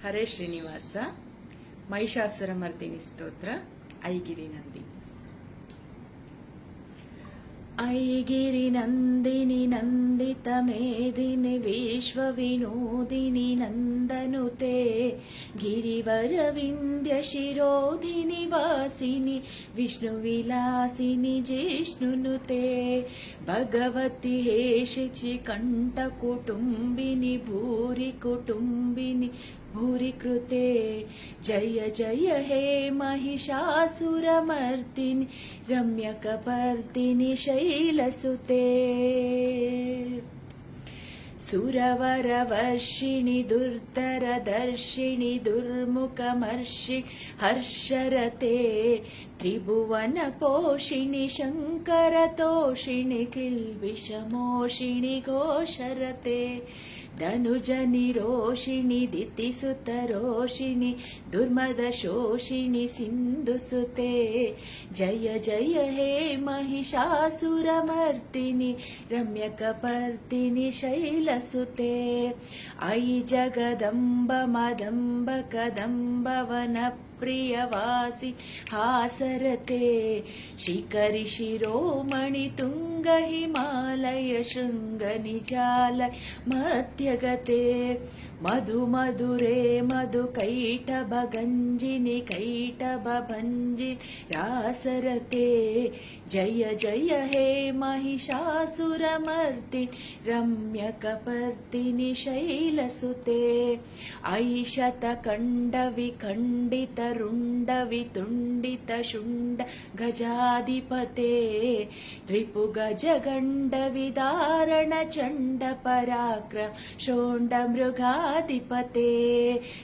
ಹರೇ ಶ್ರೀನಿವಾಸ ಮಹಿಷಾಸುರಮರ್ದಿನಿ ಸ್ತೋತ್ರ ಐಗಿರಿ ನಂದಿ ಐಗಿರಿ ನಂದಿನಿ ನಂದಿತ ಮೇದಿನಿ ವಿಶ್ವ ವಿನೋದಿನಿ ನಂದನುತೆ ಗಿರಿವರ ವಿಂಧ್ಯ ಶಿರೋಧಿನಿ ವಾಸಿನಿ ವಿಷ್ಣು ವಿಲಾಸಿನಿ ಜಿಷ್ಣುನುತೆ ಭಗವತಿ ಹೇಷಿಚಿ ಕಂಠ ಕುಟುಂಬಿನಿ ಭೂರಿ ಕುಟುಂಬಿನಿ भूरि कृते जय जय हे महिषासुरमर्दिनि रम्यकपर्दिनि शैलसुते। सुरवरवर्षिणि दुर्धरदर्शिणि दुर्मुखमर्षि हर्षरते। त्रिभुवनपोषिणि शङ्करतोषिणि किल्बिषमोषिणि घोषरते धनुजनिरोषिणि दितिसुतरोषिणि दुर्मदशोषिणि सिन्धुसुते जय जय हे महिषासुरमर्दिनि रम्यकपर्दिनि शैलसुते अयि जगदम्ब मदम्ब कदम्बवन प्रियवासि हासरते। शिखरि शिरोमणि तुङ्ग हिमालय शृङ्गनिजालय मध्यगते। मधु मधुरे मधु कैटभ गञ्जिनि कैटभ भञ्जि रासरते। जय जय हे महिषासुरमर्दि रम्यकपर्दिनि शैलसुते ऐशतकण्डविखण्डितरुण्डवितुण्डितशुण्ड गजाधिपते रिपुगजगण्डविदारणचण्ड शोण्डमृगाधिपते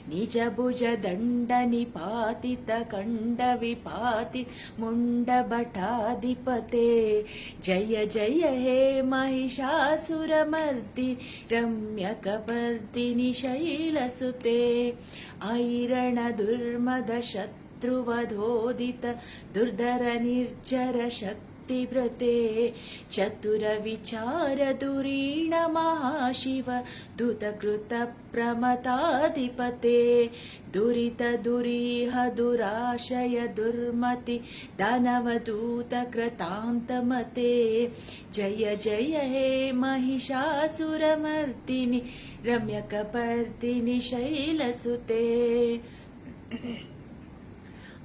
निजभुजदण्डनिपातितकण्डविपाति मुण्डभटाधिपते। जय जय हे महिषासुरमर्दि रम्यकपर्दिनि शैलसुते ऐरणदुर्मदशत्रुवधोदित दुर्धर निर्जर शक्तिव्रते। चतुरविचारधुरीण महाशिव दूतकृतप्रमताधिपते दुरितदुरीह दुराशय दुर्मति दानवदूतकृतान्तमते जय जय हे महिषासुरमर्दिनि, रम्यकपर्दिनि शैलसुते।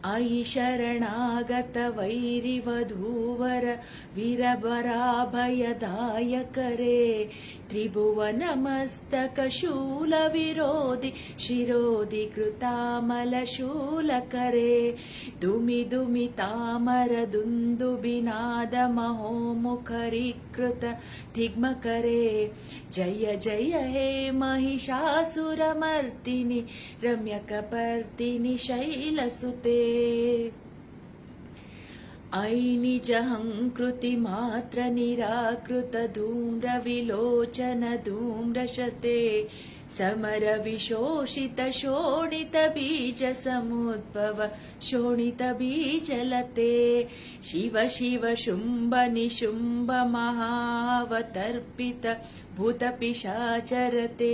अयि शरणागत वैरिवधूवर त्रिभुवनमस्तकशूलविरोधि शिरोधि कृतामलशूलकरे दुमि दुमि तामरदुन्दुबिनादमहोमुखरीकृत दिग्मकरे जय जय हे महिषासुरमर्दिनि रम्यकपर्दिनि शैलसुते ऐ निजहङ्कृतिमात्र निराकृत धूम्रविलोचन धूम्रशते शोणित बीजसमुद्भव शोणित शिव शिव शुम्भ निशुम्भ महावतर्पित भूतपिशाचरते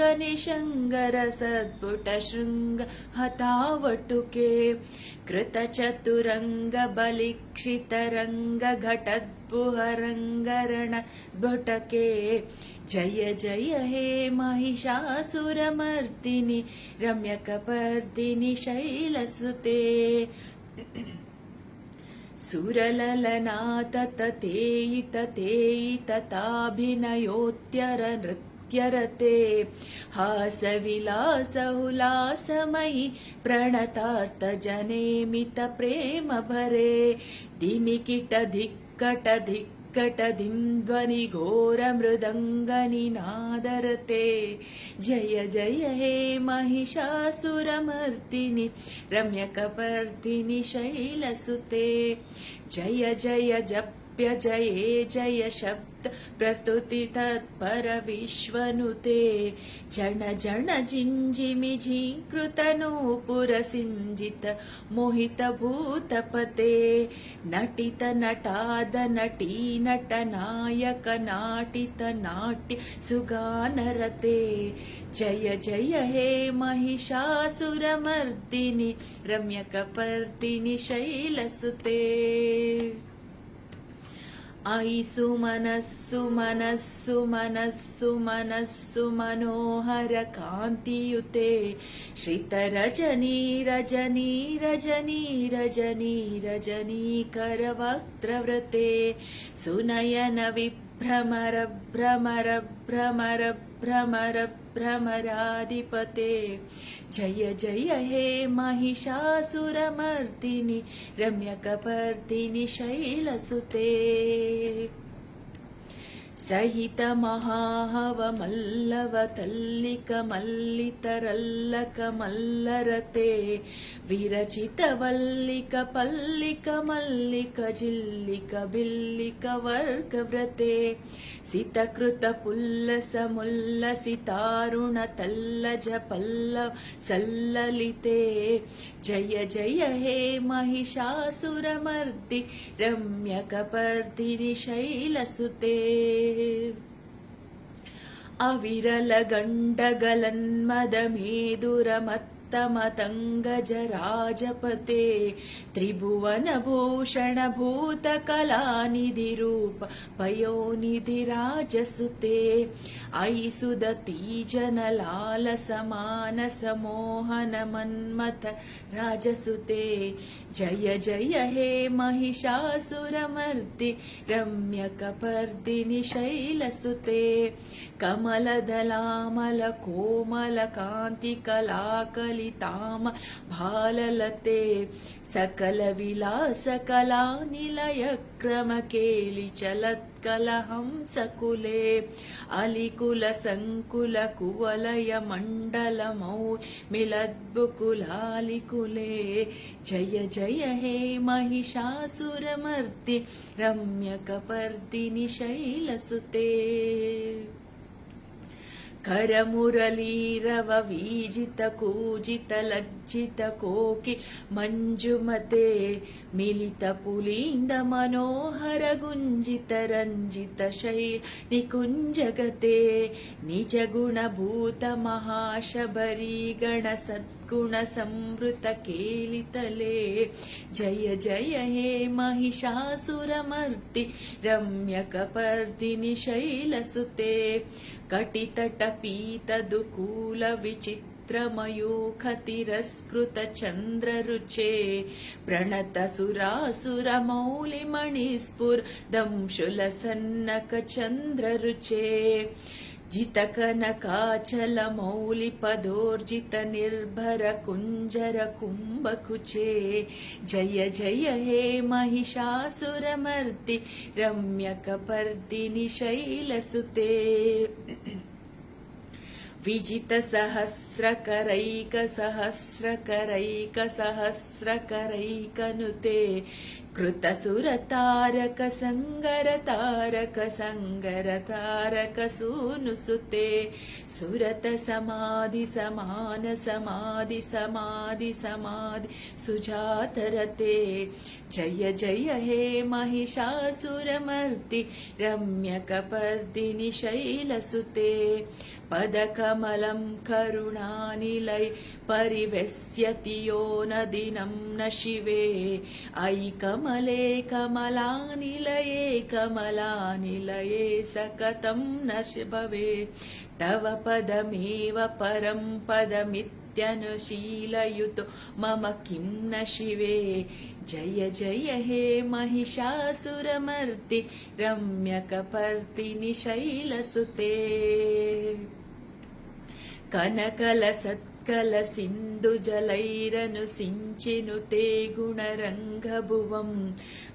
क्षण सङ्गपरिस्फुरदङ्गनटत्कटके कनकपिशङ्ग पृषत्कनिशङ्गर सद्पुटशृङ्ग हतावटुके कृतचतुरङ्ग बलिक्षितरङ्ग घटद्बुहरङ्गरण भटके जय जय हे महिषासुरमर्दिनि रम्यकपर्दिनि शैलसुते। सुरललनाथ ततेयित तेयितताभिनयोत्यर नृत्यरते। हासविलासहुलासमयि प्रणतार्तजनेमित प्रेमभरे दिमिकिटधिक्कटधिक् कटधिं घोरमृदङ्गनिनादरते जय जय हे महिषासुरमर्दिनि रम्यकपर्दिनि शैलसुते। जय जय जप्य जये जय शब्द प्रस्तुति तत्परविश्वनुते। जन जन जिञ्जिमि झीकृतनूपुरसिञ्जित मोहितभूतपते। नटित नटाद नटी नटनायक नाटित नाट्य सुगानरते। जय जय हे महिषासुरमर्दिनि रम्यकपर्दिनि शैलसुते अयि सुमनस्सु मनस्सु मनस्सु मनस्सु मनोहर कान्तियुते। श्रितरजनी रजनी रजनी रजनी భ్రమర భ్రమర భ్రమర భ్రమర భ్రమరాధిపతే జయ జయ హే మహిషాసురమర్దిని రమ్యకపర్దిని శైలసుతే సహిత మహాహవమల్లవ కల్లిక మల్లితరల్లక మల్లరతే విరచిత వల్లిక పల్లిక మల్లిక జిల్లిక బిల్లిక వర్గవ్రతే సితకృత పుల్లస ముల్ల సితారుణ తల్లజ పల్ల సల్లలితే जय जय हे महिषासुरमर्दि रम्यकपर्दिनि शैलसुते अविरलगण्डगलन्मदमेदुरमत्तमतङ्गजराजपते त्रिभुवनभूषणभूतकलानिधिरूप पयोनिधिराजसुते सुदती जनलालसमानसमोहनमन्मथ राजसुते। जय जय हे महिषासुरमर्दि रम्यकपर्दिनि शैलसुते कमलदलामलकोमलकान्तिकलाकलिताम भाललते सकलविलासकलानिलयक्रमकेलिचलत्कलहंसकुले अलिकुलसङ्कुलकुवलयमण्डलमौ मिलद्बुकुलालिकुले जय जय हे महिषासुरमर्दि रम्यकपर्दिनि शैलसुते करमुरलीरववीजितकूजितलज्जितकोकि मञ्जुमते मिलितपुलीन्द मनोहर गुञ्जित शैल निकुञ्जगते निजगुणभूत महाशबरी गणसद्गुणसंवृत केलितले जय जय हे महिषासुरमर्दि रम्यकपर्दिनि शैलसुते कटितटपीतदुकूलविचित्रमयूखतिरस्कृतचन्द्ररुचे प्रणतसुरासुरमौलिमणिस्फुरदंशुलसन्नकचन्द्ररुचे जितकनकाचलमौलिपदोर्जितनिर्भरकुञ्जरकुम्भकुचे जय जय हे महिषासुरमर्दि रम्यकपर्दिनि शैलसुते विजितसहस्रकरैकसहस्रकरैकसहस्रकरैकनुते कृतसुरतारकसङ्गरतारकसङ्गरतारकसूनुसुते सुरत समाधि समान समाधि समाधि समाधि सुजातरते जय जय हे महिषासुरमर्दि रम्यकपर्दिनि शैलसुते पदकमलं करुणानिलय परिवेश्यति यो न दिनं न शिवे। अयि कमले कमलानिलये कमलानिलये सकतं न भवे। तव पदमेव परं पदमित्यनुशीलयुतो मम किं न शिवे। जय जय हे महिषासुरमर्दि रम्यकपर्दिनि शैलसुते कनकलसत्कलसिन्धुजलैरनुसिञ्चिनुते गुणरङ्गभुवम्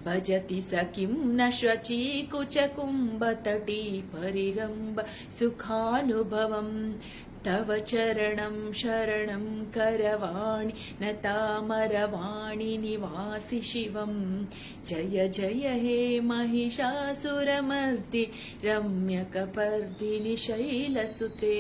भजति स किं न श्वचीकुचकुम्भतटी परिरम्ब सुखानुभवम् तव चरणं शरणं करवाणि न तामरवाणि निवासि शिवम् जय जय हे महिषासुरमर्दि रम्यकपर्दिनि शैलसुते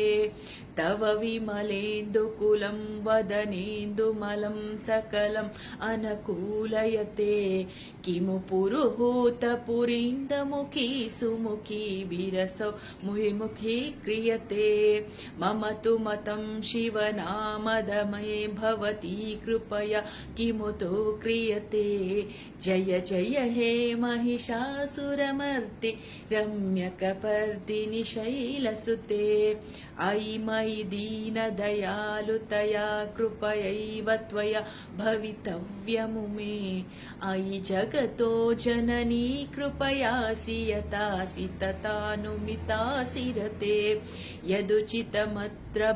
तव विमलेन्दुकुलं वदनेन्दुमलं सकलम् अनकूलयते। किमु पुरुहूतपुरीन्दमुखी सुमुखी विरसौ मुहिमुखी क्रियते। मम तु मतं शिवनामदमये भवती कृपया किमु तु क्रियते। जय जय हे महिषासुरमर्दि रम्यकपर्दिनि शैलसुते अयि मयि दीनदयालुतया कृपयैव त्वया भवितव्यमु मे। अयि जगतो जननी कृपयासि यतासि तथानुमितासि रते। यदुचितमत्र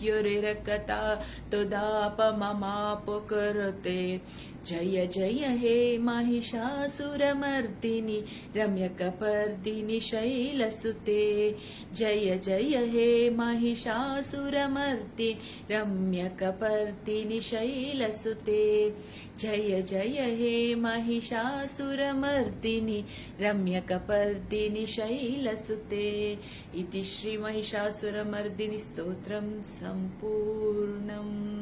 भवत्युरिरकता तुदापममापुकरते जय जय हे महिषासुरमर्दिनि रम्यकपर्दिनि शैलसुते। जय जय हे महिषासुरमर्दि रम्यकपर्दिनि शैलसुते। जय जय हे महिषासुरमर्दिनि रम्यकपर्दिनि शैलसुते। इति श्रीमहिषासुरमर्दिनि स्तोत्रं सम्पूर्णम्